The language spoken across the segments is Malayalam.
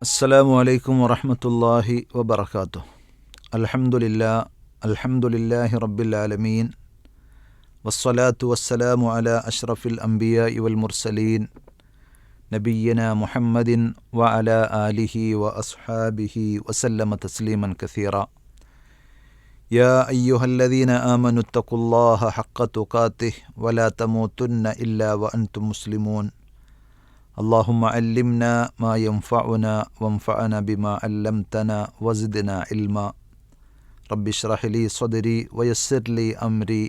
السلام عليكم ورحمة الله وبركاته. الحمد لله الحمد لله رب العالمين والصلاة والسلام على أشرف الأنبياء والمرسلين نبينا محمد وعلى آله وأصحابه وسلم تسليما كثيرا. يا أيها الذين آمنوا اتقوا الله حق تقاته ولا تموتن إلا وأنتم مسلمون. اللهم علمنا ما ينفعنا وانفعنا بما علمتنا وزدنا علما رب اشرح لي صدري ويسر لي أمري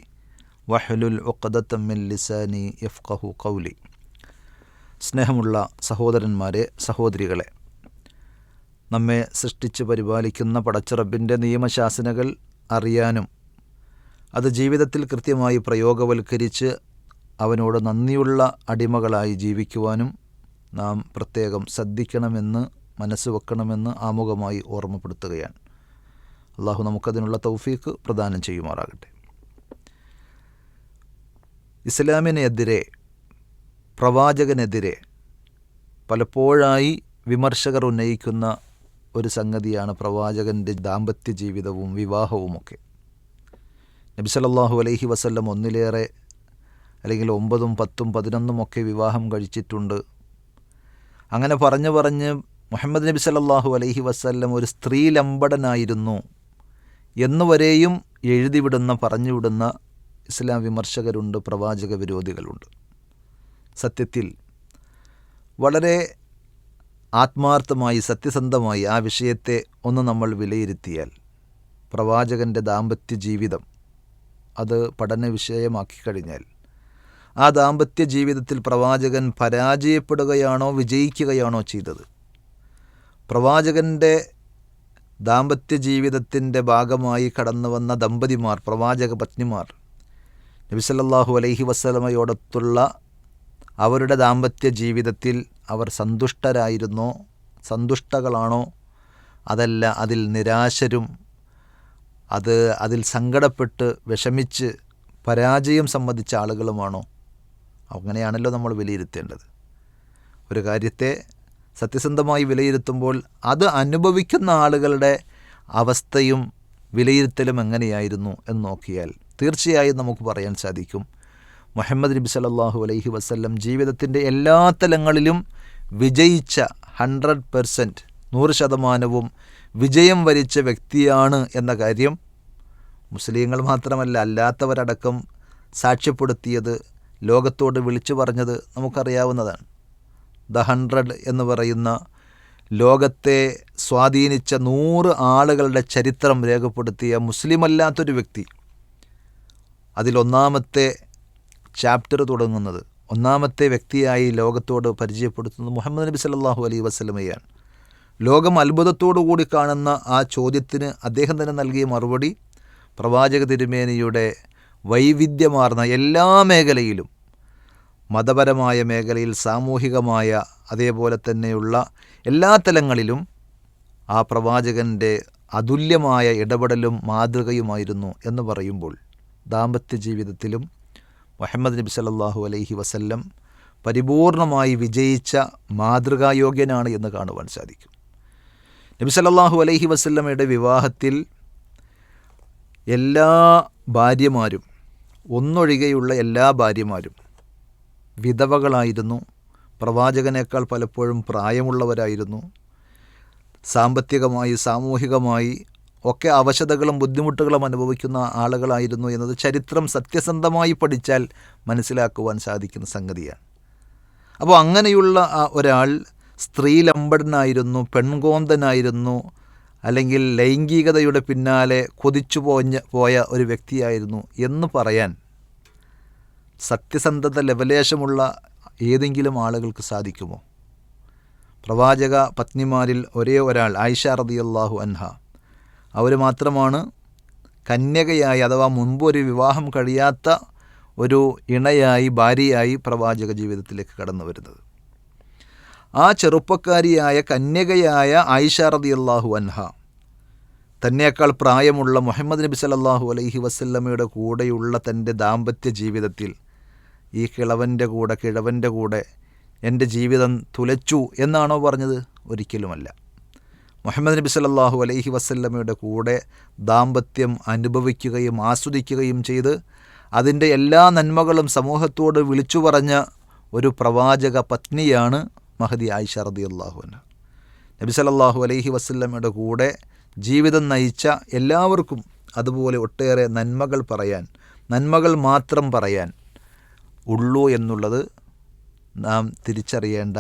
واحلل عقدة من ലിസാനി യഫ്ഖഹു കൗലി സ്നേഹമുള്ള സഹോദരന്മാരെ സഹോദരികളെ നമ്മെ സൃഷ്ടിച്ച് പരിപാലിക്കുന്ന പടച്ചിറപ്പിൻ്റെ നിയമശാസനകൾ അറിയാനും അത് ജീവിതത്തിൽ കൃത്യമായി പ്രയോഗവൽക്കരിച്ച് അവനോട് നന്ദിയുള്ള അടിമകളായി ജീവിക്കുവാനും നാം പ്രത്യേകം ശ്രദ്ധിക്കണമെന്ന് മനസ്സ് വെക്കണമെന്ന് ആമുഖമായി ഓർമ്മപ്പെടുത്തുകയാണ്. അള്ളാഹു നമുക്കതിനുള്ള തൗഫീക്ക് പ്രദാനം ചെയ്യുമാറാകട്ടെ. ഇസ്ലാമിനെതിരെ പ്രവാചകനെതിരെ പലപ്പോഴായി വിമർശകർ ഉന്നയിക്കുന്ന ഒരു സംഗതിയാണ് പ്രവാചകന്റെ ദാമ്പത്യ ജീവിതവും വിവാഹവുമൊക്കെ. നബി സല്ലല്ലാഹു അലൈഹി വസല്ലം ഒന്നിലേറെ അല്ലെങ്കിൽ ഒമ്പതും പത്തും പതിനൊന്നും ഒക്കെ വിവാഹം കഴിച്ചിട്ടുണ്ട്. അങ്ങനെ പറഞ്ഞു പറഞ്ഞ് മുഹമ്മദ് നബി സല്ലാഹു അലൈഹി വസ്ല്ലം ഒരു സ്ത്രീ ലമ്പടനായിരുന്നു എന്നുവരെയും എഴുതിവിടുന്ന പറഞ്ഞുവിടുന്ന ഇസ്ലാം വിമർശകരുണ്ട് പ്രവാചക വിരോധികളുണ്ട്. സത്യത്തിൽ വളരെ ആത്മാർത്ഥമായി സത്യസന്ധമായി ആ വിഷയത്തെ ഒന്ന് നമ്മൾ വിലയിരുത്തിയാൽ പ്രവാചകന്റെ ദാമ്പത്യ ജീവിതം അത് പഠന വിഷയമാക്കി കഴിഞ്ഞാൽ ആ ദാമ്പത്യ ജീവിതത്തിൽ പ്രവാചകൻ പരാജയപ്പെടുകയാണോ വിജയിക്കുകയാണോ ചെയ്തത്? പ്രവാചകന്റെ ദാമ്പത്യ ജീവിതത്തിന്റെ ഭാഗമായി കടന്നു വന്ന ദമ്പതിമാർ പ്രവാചക പത്നിമാർ നബിസല്ലാഹു അലൈഹി വസ്ലമയോടൊത്തുള്ള അവരുടെ ദാമ്പത്യ ജീവിതത്തിൽ അവർ സന്തുഷ്ടരായിരുന്നോ സന്തുഷ്ടകളാണോ? അതല്ല അതിൽ നിരാശരും അത് അതിൽ സങ്കടപ്പെട്ട് വിഷമിച്ച് പരാജയം സംബന്ധിച്ച ആളുകളുമാണോ? അങ്ങനെയാണല്ലോ നമ്മൾ വിലയിരുത്തേണ്ടത്. ഒരു കാര്യത്തെ സത്യസന്ധമായി വിലയിരുത്തുമ്പോൾ അത് അനുഭവിക്കുന്ന ആളുകളുടെ അവസ്ഥയും വിലയിരുത്തലും എങ്ങനെയായിരുന്നു എന്ന് നോക്കിയാൽ തീർച്ചയായും നമുക്ക് പറയാൻ സാധിക്കും. മുഹമ്മദ് നബി സല്ലല്ലാഹു അലൈഹി വസ്ല്ലം ജീവിതത്തിന്റെ എല്ലാ തലങ്ങളിലും വിജയിച്ച ഹൺഡ്രഡ് പെർസെന്റ് നൂറ് ശതമാനവും വിജയം വരിച്ച വ്യക്തിയാണ് എന്ന കാര്യം മുസ്ലിങ്ങൾ മാത്രമല്ല അല്ലാത്തവരടക്കം സാക്ഷ്യപ്പെടുത്തിയത് ലോകത്തോട് വിളിച്ചു പറഞ്ഞത് നമുക്കറിയാവുന്നതാണ്. ദ ഹൺഡ്രഡ് എന്ന് പറയുന്ന ലോകത്തെ സ്വാധീനിച്ച നൂറ് ആളുകളുടെ ചരിത്രം രേഖപ്പെടുത്തിയ മുസ്ലിം മുസ്ലിമല്ലാത്തൊരു വ്യക്തി. അതിലൊന്നാമത്തെ ചാപ്റ്റർ തുടങ്ങുന്നത് ഒന്നാമത്തെ വ്യക്തിയായി ലോകത്തോട് പരിചയപ്പെടുത്തുന്നത് മുഹമ്മദ് നബി സല്ലാഹു അലൈ വസ്ലമയാണ് ലോകം കൂടി കാണുന്ന ആ ചോദ്യത്തിന് അദ്ദേഹം തന്നെ നൽകിയ മറുപടി പ്രവാചക തിരുമേനിയുടെ വൈവിധ്യമാർന്ന എല്ലാ മേഖലയിലും മതപരമായ മേഖലയിൽ സാമൂഹികമായ അതേപോലെ തന്നെയുള്ള എല്ലാ തലങ്ങളിലും ആ പ്രവാചകന്റെ അതുല്യമായ ഇടപെടലും മാതൃകയുമായിരുന്നു എന്ന് പറയുമ്പോൾ ദാമ്പത്യ ജീവിതത്തിലും മുഹമ്മദ് നബി സല്ലല്ലാഹു അലൈഹി വസല്ലം പരിപൂർണമായി വിജയിച്ച മാതൃകായോഗ്യനാണ് എന്ന് കാണുവാൻ സാധിക്കും. നബി സല്ലല്ലാഹു അലൈഹി വസല്ലമയുടെ വിവാഹത്തിൽ എല്ലാ ഭാര്യമാരും ഒന്നൊഴികെയുള്ള എല്ലാ ഭാര്യമാരും വിധവകളായിരുന്നു. പ്രവാചകനേക്കാൾ പലപ്പോഴും പ്രായമുള്ളവരായിരുന്നു. സാമ്പത്തികമായി സാമൂഹികമായി ഒക്കെ അവശതകളും ബുദ്ധിമുട്ടുകളും അനുഭവിക്കുന്ന ആളുകളായിരുന്നു എന്നത് ചരിത്രം സത്യസന്ധമായി പഠിച്ചാൽ മനസ്സിലാക്കുവാൻ സാധിക്കുന്ന സംഗതിയാണ്. അപ്പോൾ അങ്ങനെയുള്ള ഒരാൾ സ്ത്രീലമ്പടനായിരുന്നു പെൺകോന്തനായിരുന്നു അല്ലെങ്കിൽ ലൈംഗികതയുടെ പിന്നാലെ കൊതിച്ചു പോയ ഒരു വ്യക്തിയായിരുന്നു എന്ന് പറയാൻ സത്യസന്ധത ലവലേശമുള്ള ഏതെങ്കിലും ആളുകൾക്ക് സാധിക്കുമോ? പ്രവാചക പത്നിമാരിൽ ഒരേ ഒരാൾ ആയിഷ റതിയല്ലാഹു അൻഹ. അവർ മാത്രമാണ് കന്യകയായി അഥവാ മുൻപ് ഒരു വിവാഹം കഴിയാത്ത ഒരു ഇണയായി ഭാര്യയായി പ്രവാചക ജീവിതത്തിലേക്ക് കടന്നു വരുന്നത്. ആ ചെറുപ്പക്കാരിയായ കന്യകയായ ആയിഷ റതിയല്ലാഹു അൻഹ തന്നെയേക്കാൾ പ്രായമുള്ള മുഹമ്മദ് നബി സല്ലല്ലാഹു അലൈഹി വസല്ലമയുടെ കൂടെയുള്ള തന്റെ ദാമ്പത്യ ജീവിതത്തിൽ ഈ കിളവന്റെ കൂടെ കിഴവന്റെ കൂടെ എന്റെ ജീവിതം തുലച്ചു എന്നാണോ പറഞ്ഞത്? ഒരിക്കലുമല്ല. മുഹമ്മദ് നബി സല്ലാഹു അലൈഹി വസല്ലമയുടെ കൂടെ ദാമ്പത്യം അനുഭവിക്കുകയും ആസ്വദിക്കുകയും ചെയ്ത് അതിന്റെ എല്ലാ നന്മകളും സമൂഹത്തോട് വിളിച്ചു പറഞ്ഞ ഒരു പ്രവാചക പത്നിയാണ് മഹദി ആയിഷ റളിയല്ലാഹു അൻഹ. നബി സല്ലല്ലാഹു അലൈഹി വസല്ലമയുടെ കൂടെ ജീവിതം നയിച്ച എല്ലാവർക്കും അതുപോലെ ഒട്ടേറെ നന്മകൾ പറയാൻ നന്മകൾ മാത്രം പറയാൻ ഉള്ളൂ എന്നുള്ളത് നാം തിരിച്ചറിയേണ്ട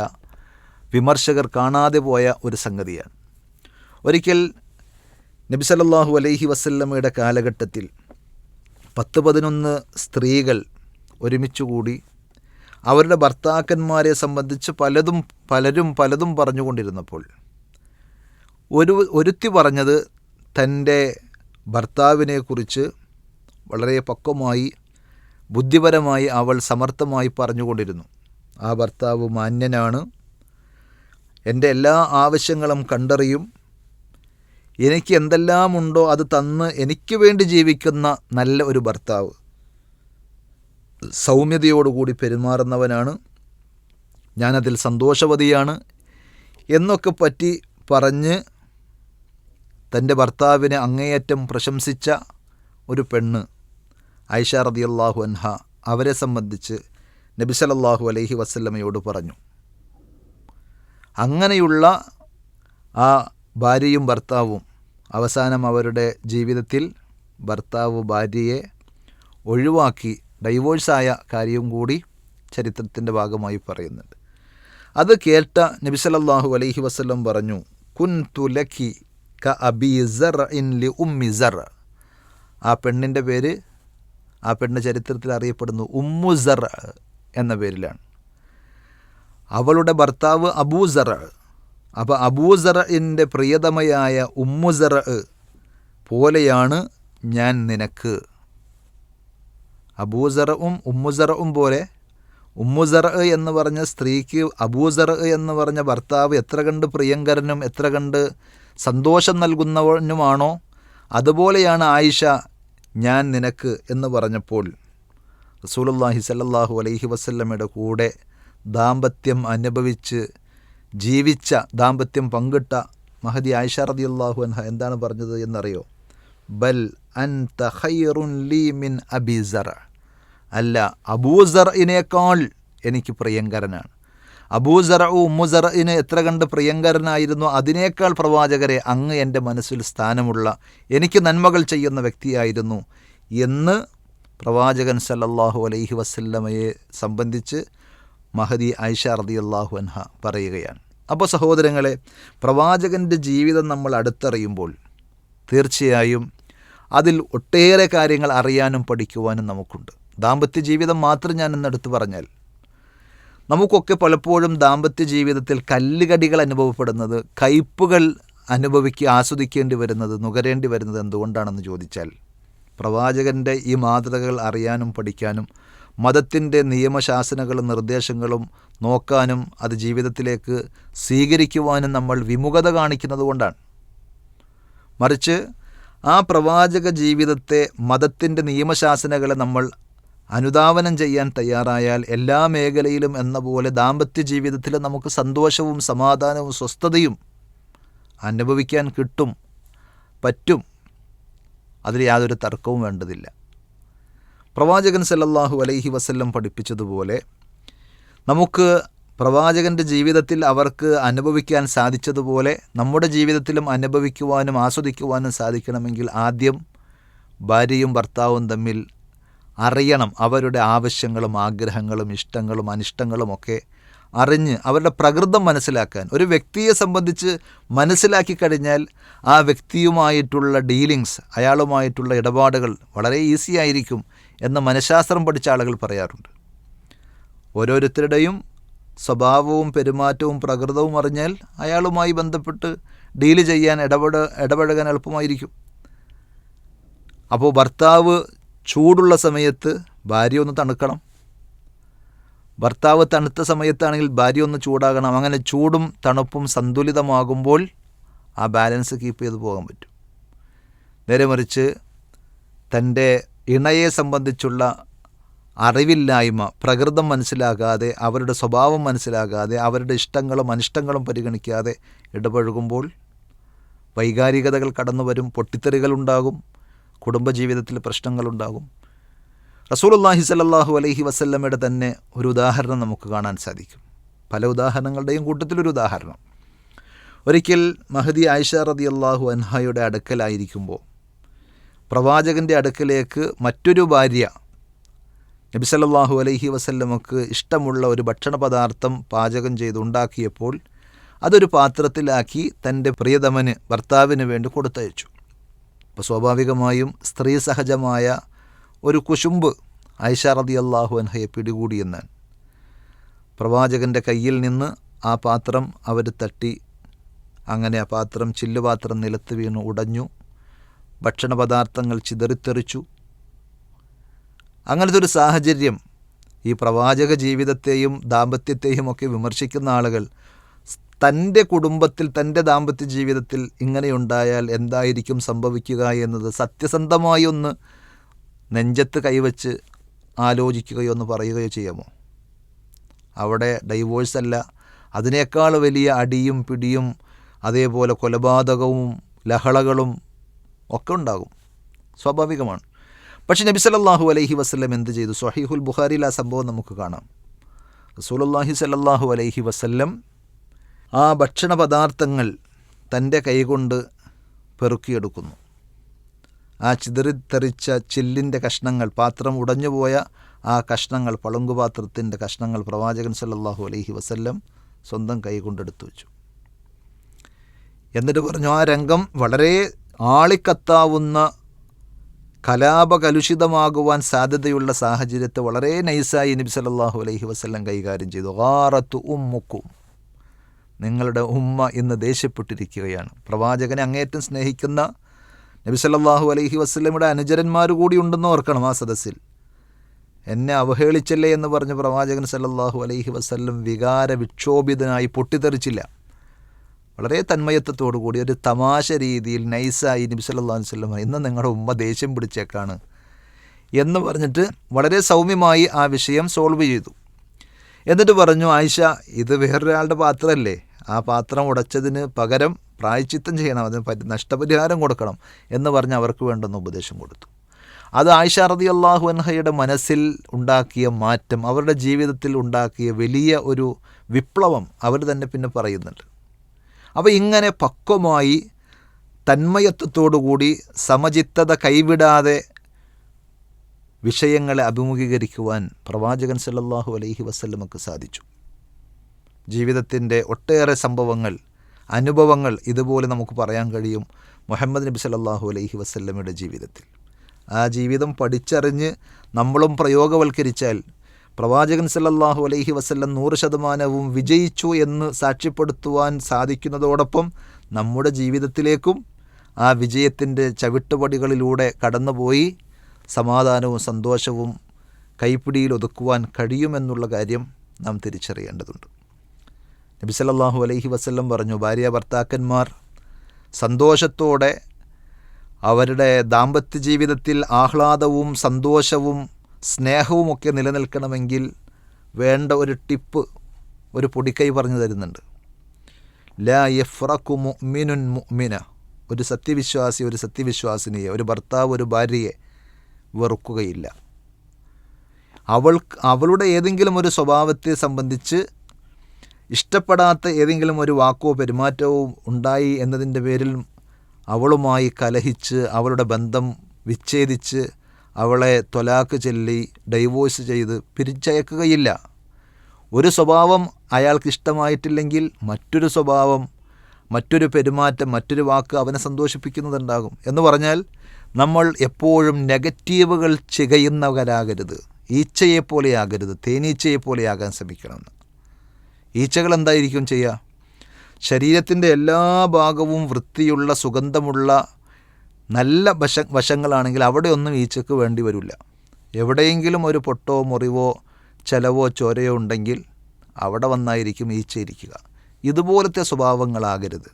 വിമർശകർ കാണാതെ പോയ ഒരു സംഗതിയാണ്. ഒരിക്കൽ നബി സല്ലല്ലാഹു അലൈഹി വസല്ലമ്മയുടെ കാലഘട്ടത്തിൽ പത്ത് പതിനൊന്ന് സ്ത്രീകൾ ഒരുമിച്ചുകൂടി അവരുടെ ഭർത്താക്കന്മാരെ സംബന്ധിച്ച് പലതും പലരും പലതും പറഞ്ഞുകൊണ്ടിരുന്നപ്പോൾ ഒരു ഒരുത്തി പറഞ്ഞത് തന്റെ ഭർത്താവിനെക്കുറിച്ച് വളരെ പക്വമായി ബുദ്ധിപരമായി അവൾ സമർത്ഥമായി പറഞ്ഞുകൊണ്ടിരുന്നു. ആ ഭർത്താവ് മാന്യനാണ്. എന്റെ എല്ലാ ആവശ്യങ്ങളും കണ്ടറിയും. എനിക്ക് എന്തെല്ലാം ഉണ്ടോ അത് തന്ന് എനിക്ക് വേണ്ടി ജീവിക്കുന്ന നല്ല ഒരു ഭർത്താവ്. സൗമ്യതയോടുകൂടി പെരുമാറുന്നവനാണ്. ഞാനതിൽ സന്തോഷവതിയാണ് എന്നൊക്കെ പറ്റി പറഞ്ഞ് തന്റെ ഭർത്താവിനെ അങ്ങേയറ്റം പ്രശംസിച്ച ഒരു പെണ്ണ്. ഐഷ റളിയല്ലാഹു അൻഹ അവരെ സംബന്ധിച്ച് നബി സല്ലല്ലാഹു അലൈഹി വസല്ലമയോട് പറഞ്ഞു. അങ്ങനെയുള്ള ആ ഭാര്യയും ഭർത്താവും അവസാനം അവരുടെ ജീവിതത്തിൽ ഭർത്താവ് ഭാര്യയെ ഒഴിവാക്കി ഡൈവോഴ്സായ കാര്യവും കൂടി ചരിത്രത്തിന്റെ ഭാഗമായി പറയുന്നുണ്ട്. അത് കേട്ട നബി സല്ലല്ലാഹു അലൈഹി വസല്ലം പറഞ്ഞു കുൻ തുലക്കി ക അബി ഇൻ ലി ഉമ്മി സർ. ആ പെണ്ണിന്റെ പേര് ആ പെണ്ണ് ചരിത്രത്തിൽ അറിയപ്പെടുന്നു ഉമ്മു സറ എന്ന പേരിലാണ്. അവളുടെ ഭർത്താവ് അബൂസർ അപ്പോൾ അബൂസറിന്റെ പ്രിയതമയായ ഉമ്മുസർ പോലെയാണ് ഞാൻ നിനക്ക്. അബൂസറും ഉമ്മുസറും പോലെ ഉമ്മുസർ എന്ന് പറഞ്ഞ സ്ത്രീക്ക് അബൂസർ എന്ന് പറഞ്ഞ ഭർത്താവ് എത്ര കണ്ട് പ്രിയങ്കരനും എത്ര കണ്ട് സന്തോഷം നൽകുന്നവനുമാണോ? അതുപോലെയാണ് ആയിഷ ഞാൻ നിനക്ക് എന്ന് പറഞ്ഞപ്പോൾ റസൂലുള്ളാഹി സല്ലല്ലാഹു അലൈഹി വസല്ലമയുടെ കൂടെ ദാമ്പത്യം അനുഭവിച്ച് ജീവിച്ച ദാമ്പത്യം പങ്കിട്ട മഹദി ആയിഷ റളിയല്ലാഹു അൻഹ എന്താണ് പറഞ്ഞത് എന്നറിയോ? ബൽ അൻത ഖൈറുൻ ലീ മിൻ അബീസറ അല്ല അബൂസറിനേക്കാൾ എനിക്ക് പ്രിയങ്കരനാണ്. അബൂസറ ഉമ്മുസറിന് എത്ര കണ്ട് പ്രിയങ്കരനായിരുന്നു അതിനേക്കാൾ പ്രവാചകരെ അങ്ങ് എന്റെ മനസ്സിൽ സ്ഥാനമുള്ള എനിക്ക് നന്മകൾ ചെയ്യുന്ന വ്യക്തിയായിരുന്നു എന്ന് പ്രവാചകൻ സല്ലല്ലാഹു അലൈഹി വസല്ലമയെ സംബന്ധിച്ച് മഹദി ഐഷ റളിയല്ലാഹു അൻഹ പറയുകയാണ്. അപ്പോൾ സഹോദരങ്ങളെ പ്രവാചകന്റെ ജീവിതം നമ്മൾ അടുത്തറിയുമ്പോൾ തീർച്ചയായും അതിൽ ഒട്ടേറെ കാര്യങ്ങൾ അറിയാനും പഠിക്കുവാനും നമുക്കുണ്ട്. ദാമ്പത്യ ജീവിതം മാത്രം ഞാൻ ഇന്നെടുത്ത് പറഞ്ഞാൽ നമുക്കൊക്കെ പലപ്പോഴും ദാമ്പത്യ ജീവിതത്തിൽ കല്ലുകടികൾ അനുഭവപ്പെടുന്നത് കയ്പുകൾ അനുഭവിക്കുക ആസ്വദിക്കേണ്ടി വരുന്നത് നുകരേണ്ടി വരുന്നത് എന്തുകൊണ്ടാണെന്ന് ചോദിച്ചാൽ പ്രവാചകന്റെ ഈ മാതൃകകൾ അറിയാനും പഠിക്കാനും മതത്തിന്റെ നിയമശാസനകളും നിർദ്ദേശങ്ങളും നോക്കാനും അത് ജീവിതത്തിലേക്ക് സ്വീകരിക്കുവാനും നമ്മൾ വിമുഖത കാണിക്കുന്നത് കൊണ്ടാണ്. മറിച്ച് ആ പ്രവാചക ജീവിതത്തെ മതത്തിന്റെ നിയമശാസനകളെ നമ്മൾ അനുധാവനം ചെയ്യാൻ തയ്യാറായാൽ എല്ലാ മേഖലയിലും എന്ന പോലെ ദാമ്പത്യ ജീവിതത്തിൽ നമുക്ക് സന്തോഷവും സമാധാനവും സ്വസ്ഥതയും അനുഭവിക്കാൻ കിട്ടും പറ്റും. അതിൽ യാതൊരു തർക്കവും വേണ്ടതില്ല. പ്രവാചകൻ സല്ലല്ലാഹു അലൈഹി വസല്ലം പഠിപ്പിച്ചതുപോലെ നമുക്ക് പ്രവാചകന്റെ ജീവിതത്തിൽ അവർക്ക് അനുഭവിക്കാൻ സാധിച്ചതുപോലെ നമ്മുടെ ജീവിതത്തിലും അനുഭവിക്കുവാനും ആസ്വദിക്കുവാനും സാധിക്കണമെങ്കിൽ ആദ്യം ഭാര്യയും ഭർത്താവും തമ്മിൽ അറിയണം അവരുടെ ആവശ്യങ്ങളും ആഗ്രഹങ്ങളും ഇഷ്ടങ്ങളും അനിഷ്ടങ്ങളും ഒക്കെ അറിഞ്ഞ് അവരുടെ പ്രകൃതം മനസ്സിലാക്കാൻ. ഒരു വ്യക്തിയെ സംബന്ധിച്ച് മനസ്സിലാക്കി കഴിഞ്ഞാൽ ആ വ്യക്തിയുമായിട്ടുള്ള ഡീലിങ്സ് അയാളുമായിട്ടുള്ള ഇടപാടുകൾ വളരെ ഈസി ആയിരിക്കും എന്ന് മനഃശാസ്ത്രം പഠിച്ച ആളുകൾ പറയാറുണ്ട്. ഓരോരുത്തരുടെയും സ്വഭാവവും പെരുമാറ്റവും പ്രകൃതവും അറിഞ്ഞാൽ അയാളുമായി ബന്ധപ്പെട്ട് ഡീൽ ചെയ്യാൻ ഇടപെട ഇടപഴകാൻ എളുപ്പമായിരിക്കും. അപ്പോൾ ഭർത്താവ് ചൂടുള്ള സമയത്ത് ഭാര്യ ഒന്ന് തണുക്കണം. ഭർത്താവ് തണുത്ത സമയത്താണെങ്കിൽ ഭാര്യ ഒന്ന് ചൂടാകണം. അങ്ങനെ ചൂടും തണുപ്പും സന്തുലിതമാകുമ്പോൾ ആ ബാലൻസ് കീപ്പ് ചെയ്ത് പോകാൻ പറ്റും. നേരെ മറിച്ച് തന്റെ ഇണയെ സംബന്ധിച്ചുള്ള അറിവില്ലായ്മ പ്രകൃതം മനസ്സിലാകാതെ അവരുടെ സ്വഭാവം മനസ്സിലാകാതെ അവരുടെ ഇഷ്ടങ്ങളും അനിഷ്ടങ്ങളും പരിഗണിക്കാതെ ഇടപഴകുമ്പോൾ വൈകാരികതകൾ കടന്നു വരും പൊട്ടിത്തെറികളുണ്ടാകും കുടുംബജീവിതത്തിൽ പ്രശ്നങ്ങളുണ്ടാകും. റസൂലുള്ളാഹി സല്ലല്ലാഹു അലൈഹി വസല്ലമയുടെ തന്നെ ഒരു ഉദാഹരണം നമുക്ക് കാണാൻ സാധിക്കും. പല ഉദാഹരണങ്ങളുടെയും കൂട്ടത്തിലൊരു ഉദാഹരണം. ഒരിക്കൽ മഹദി ആയിഷ റതി അള്ളാഹു അൻഹായുടെ അടുക്കലായിരിക്കുമ്പോൾ പ്രവാചകന്റെ അടുക്കലേക്ക് മറ്റൊരു ഭാര്യ നബി സല്ലാഹു അലൈഹി വസല്ലമക്ക് ഇഷ്ടമുള്ള ഒരു ഭക്ഷണ പദാർത്ഥം പാചകം ചെയ്തുണ്ടാക്കിയപ്പോൾ അതൊരു പാത്രത്തിലാക്കി തന്റെ പ്രിയതമന് ഭർത്താവിന് വേണ്ടി കൊടുത്തയച്ചു. അപ്പോൾ സ്വാഭാവികമായും സ്ത്രീ സഹജമായ ഒരു കുശുമ്പ് ഐഷ റതി അള്ളാഹു അൻഹയെ പിടികൂടിയെന്നാണ് പ്രവാചകന്റെ കയ്യിൽ നിന്ന് ആ പാത്രം അവർ തട്ടി. അങ്ങനെ ആ പാത്രം ചില്ലുപാത്രം നിലത്ത് വീണ് ഉടഞ്ഞു. ഭക്ഷണ പദാർത്ഥങ്ങൾ ചിതറിത്തെറിച്ചു. അങ്ങനത്തെ ഒരു സാഹചര്യം ഈ പ്രവാചക ജീവിതത്തെയും ദാമ്പത്യത്തെയും ഒക്കെ വിമർശിക്കുന്ന ആളുകൾ തന്റെ കുടുംബത്തിൽ തന്റെ ദാമ്പത്യ ജീവിതത്തിൽ ഇങ്ങനെയുണ്ടായാൽ എന്തായിരിക്കും സംഭവിക്കുക എന്നത് സത്യസന്ധമായി ഒന്ന് നെഞ്ചത്ത് കൈവച്ച് ആലോചിക്കുകയോ ഒന്ന് പറയുകയോ ചെയ്യാമോ? അവിടെ ഡൈവോഴ്സ് അല്ല. അതിനേക്കാൾ വലിയ അടിയും പിടിയും അതേപോലെ കൊലപാതകവും ലഹളകളും ഒക്കെ ഉണ്ടാകും. സ്വാഭാവികമാണ്. പക്ഷേ നബി സല്ലല്ലാഹു അലൈഹി വസ്ല്ലം എന്ത് ചെയ്തു? സ്വഹീഹുൽ ബുഖാരിയിൽ ആ സംഭവം നമുക്ക് കാണാം. റസൂലുള്ളാഹി സല്ലല്ലാഹു അലൈഹി വസല്ലം ആ ഭക്ഷണ പദാർത്ഥങ്ങൾ തന്റെ കൈകൊണ്ട് പെറുക്കിയെടുക്കുന്നു. ആ ചിതറിത്തെറിച്ച ചില്ലിന്റെ കഷ്ണങ്ങൾ പാത്രം ഉടഞ്ഞുപോയ ആ കഷ്ണങ്ങൾ പളുങ്കുപാത്രത്തിന്റെ കഷ്ണങ്ങൾ പ്രവാചകൻ സല്ലാഹു അലൈഹി വസല്ലം സ്വന്തം കൈകൊണ്ടെടുത്തു വെച്ചു. എന്നിട്ട് പറഞ്ഞു ആ രംഗം വളരെ ആളിക്കത്താവുന്ന കലാപകലുഷിതമാകുവാൻ സാധ്യതയുള്ള സാഹചര്യത്തെ വളരെ നൈസായി നബി സല്ലല്ലാഹു അലൈഹി വസല്ലം കൈകാര്യം ചെയ്തു. ആറത്തു ഉമ്മുക്കും. നിങ്ങളുടെ ഉമ്മ ഇന്ന് ദേഷ്യപ്പെട്ടിരിക്കുകയാണ്. പ്രവാചകനെ അങ്ങേറ്റം സ്നേഹിക്കുന്ന നബി സല്ലല്ലാഹു അലൈഹി വസ്ലമിയുടെ അനുചരന്മാർ കൂടി ഉണ്ടെന്ന് ഓർക്കണം ആ സദസ്സിൽ. എന്നെ അവഹേളിച്ചല്ലേ എന്ന് പറഞ്ഞ് പ്രവാചകൻ സല്ലാഹു അലൈഹി വസ്ല്ലം വികാര വിക്ഷോഭിതനായി പൊട്ടിത്തെറിച്ചില്ല. വളരെ തന്മയത്വത്തോടു കൂടി ഒരു തമാശ രീതിയിൽ നൈസായി നബി അലൈഹി വസല്ലം ഇന്ന് നിങ്ങളുടെ ഉമ്മ ദേഷ്യം പിടിച്ചേക്കാണ് എന്ന് പറഞ്ഞിട്ട് വളരെ സൗമ്യമായി ആ വിഷയം സോൾവ് ചെയ്തു. എന്നിട്ട് പറഞ്ഞു ആയിഷ ഇത് വേറൊരാളുടെ പാത്രമല്ലേ ആ പാത്രം ഉടച്ചതിന് പകരം പ്രായച്ചിത്തം ചെയ്യണം അതിന് പറ്റി നഷ്ടപരിഹാരം കൊടുക്കണം എന്ന് പറഞ്ഞ് അവർക്ക് വേണ്ടുന്ന ഉപദേശം കൊടുത്തു. അത് ആയിഷ റതി അള്ളാഹു അൻഹയുടെ മനസ്സിൽ ഉണ്ടാക്കിയ മാറ്റം അവരുടെ ജീവിതത്തിൽ ഉണ്ടാക്കിയ വലിയ ഒരു വിപ്ലവം അവർ തന്നെ പിന്നെ പറയുന്നുണ്ട്. അപ്പോൾ ഇങ്ങനെ പക്വമായി തന്മയത്വത്തോടുകൂടി സമചിത്തത കൈവിടാതെ വിഷയങ്ങളെ അഭിമുഖീകരിക്കുവാൻ പ്രവാചകൻ സല്ലാഹു അലൈഹി വസല്ലമക്ക് സാധിച്ചു. ജീവിതത്തിന്റെ ഒട്ടേറെ സംഭവങ്ങൾ അനുഭവങ്ങൾ ഇതുപോലെ നമുക്ക് പറയാൻ കഴിയും മുഹമ്മദ് നബി സല്ലാഹു അലൈഹി വസല്ലമയുടെ ജീവിതത്തിൽ. ആ ജീവിതം പഠിച്ചറിഞ്ഞ് നമ്മളും പ്രയോഗവൽക്കരിച്ചാൽ പ്രവാചകൻ സല്ലല്ലാഹു അലൈഹി വസ്ല്ലം നൂറ് ശതമാനവും വിജയിച്ചു എന്ന് സാക്ഷ്യപ്പെടുത്തുവാൻ സാധിക്കുന്നതോടൊപ്പം നമ്മുടെ ജീവിതത്തിലേക്കും ആ വിജയത്തിന്റെ ചവിട്ടുപടികളിലൂടെ കടന്നുപോയി സമാധാനവും സന്തോഷവും കൈപ്പിടിയിൽ ഒതുക്കുവാൻ കഴിയുമെന്നുള്ള കാര്യം നാം തിരിച്ചറിയേണ്ടതുണ്ട്. നബി സല്ലല്ലാഹു അലൈഹി വസല്ലം പറഞ്ഞു ഭാര്യ ഭർത്താക്കന്മാർ സന്തോഷത്തോടെ അവരുടെ ദാമ്പത്യ ജീവിതത്തിൽ ആഹ്ലാദവും സന്തോഷവും സ്നേഹവുമൊക്കെ നിലനിൽക്കണമെങ്കിൽ വേണ്ട ഒരു ടിപ്പ് ഒരു പൊടിക്കൈ പറഞ്ഞു തരുന്നുണ്ട്. ലാ യഫ്റഖു മുഅ്മിനുൻ മുഅ്മിന. ഒരു സത്യവിശ്വാസി ഒരു സത്യവിശ്വാസിനിയെ ഒരു ഭർത്താവ് ഒരു ഭാര്യയെ വെറുക്കുകയില്ല. അവൾ അവളുടെ ഏതെങ്കിലും ഒരു സ്വഭാവത്തെ സംബന്ധിച്ച് ഇഷ്ടപ്പെടാത്ത ഏതെങ്കിലും ഒരു വാക്കോ പെരുമാറ്റവും ഉണ്ടായി എന്നതിന്റെ പേരിൽ അവളുമായി കലഹിച്ച് അവളുടെ ബന്ധം വിച്ഛേദിച്ച് അവളെ തൊലാക്ക് ചൊല്ലി ഡൈവോഴ്സ് ചെയ്ത് പിരിച്ചയക്കുകയില്ല. ഒരു സ്വഭാവം അയാൾക്ക് ഇഷ്ടമായിട്ടില്ലെങ്കിൽ മറ്റൊരു സ്വഭാവം മറ്റൊരു പെരുമാറ്റം മറ്റൊരു വാക്ക് അവനെ സന്തോഷിപ്പിക്കുന്നതുണ്ടാകും. എന്ന് പറഞ്ഞാൽ നമ്മൾ എപ്പോഴും നെഗറ്റീവുകൾ ചികയുന്നവരാകരുത്. ഈച്ചയെപ്പോലെയാകരുത്. തേനീച്ചയെപ്പോലെയാകാൻ ശ്രമിക്കണമെന്ന് ഈച്ചകൾ എന്തായിരിക്കും ചെയ്യുക? ശരീരത്തിന്റെ എല്ലാ ഭാഗവും വൃത്തിയുള്ള സുഗന്ധമുള്ള നല്ല വശ വശങ്ങളാണെങ്കിൽ അവിടെയൊന്നും ഈച്ചക്ക് വേണ്ടി വരില്ല. എവിടെയെങ്കിലും ഒരു പൊട്ടോ മുറിവോ ചെലവോ ചോരയോ ഉണ്ടെങ്കിൽ അവിടെ വന്നായിരിക്കും ഈച്ച ഇരിക്കുക. ഇതുപോലത്തെ സ്വഭാവങ്ങളാകരുത്.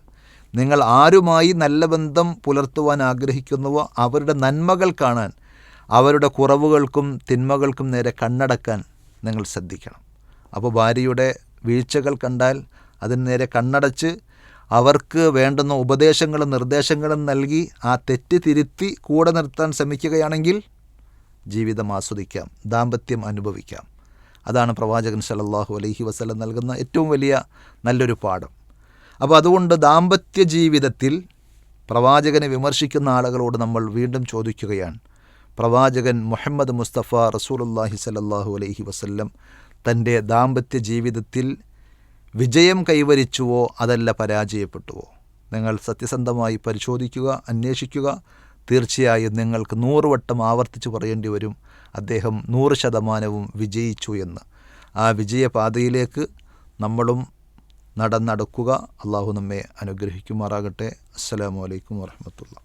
നിങ്ങൾ ആരുമായി നല്ല ബന്ധം പുലർത്തുവാൻ ആഗ്രഹിക്കുന്നുവോ അവരുടെ നന്മകൾ കാണാൻ അവരുടെ കുറവുകൾക്കും തിന്മകൾക്കും നേരെ കണ്ണടക്കാൻ നിങ്ങൾ ശ്രദ്ധിക്കണം. അപ്പോൾ ഭാര്യയുടെ വീഴ്ചകൾ കണ്ടാൽ അതിന് നേരെ കണ്ണടച്ച് അവർക്ക് വേണ്ടുന്ന ഉപദേശങ്ങളും നിർദ്ദേശങ്ങളും നൽകി ആ തെറ്റ് തിരുത്തി കൂടെ നിർത്താൻ ശ്രമിക്കുകയാണെങ്കിൽ ജീവിതം ആസ്വദിക്കാം ദാമ്പത്യം അനുഭവിക്കാം. അതാണ് പ്രവാചകൻ സലല്ലാഹു അലൈഹി വസ്ലം നൽകുന്ന ഏറ്റവും വലിയ നല്ലൊരു പാഠം. അപ്പോൾ അതുകൊണ്ട് ദാമ്പത്യ ജീവിതത്തിൽ പ്രവാചകനെ വിമർശിക്കുന്ന ആളുകളോട് നമ്മൾ വീണ്ടും ചോദിക്കുകയാണ്. പ്രവാചകൻ മുഹമ്മദ് മുസ്തഫ റസൂലുല്ലാഹി സലല്ലാഹു അലൈഹി വസല്ലം തന്റെ ദാമ്പത്യ ജീവിതത്തിൽ വിജയം കൈവരിച്ചുവോ അതല്ല പരാജയപ്പെട്ടുവോ? നിങ്ങൾ സത്യസന്ധമായി പരിശോധിക്കുക അന്വേഷിക്കുക. തീർച്ചയായും നിങ്ങൾക്ക് നൂറുവട്ടം ആവർത്തിച്ച് പറയേണ്ടി വരും. അദ്ദേഹം നൂറ് ശതമാനവും വിജയിച്ചു എന്ന്. ആ വിജയപാതയിലേക്ക് നമ്മളും നടന്നടക്കുക. അള്ളാഹു നമ്മെ അനുഗ്രഹിക്കുമാറാകട്ടെ. അസ്സാം വലൈക്കും വറഹമത്തുള്ള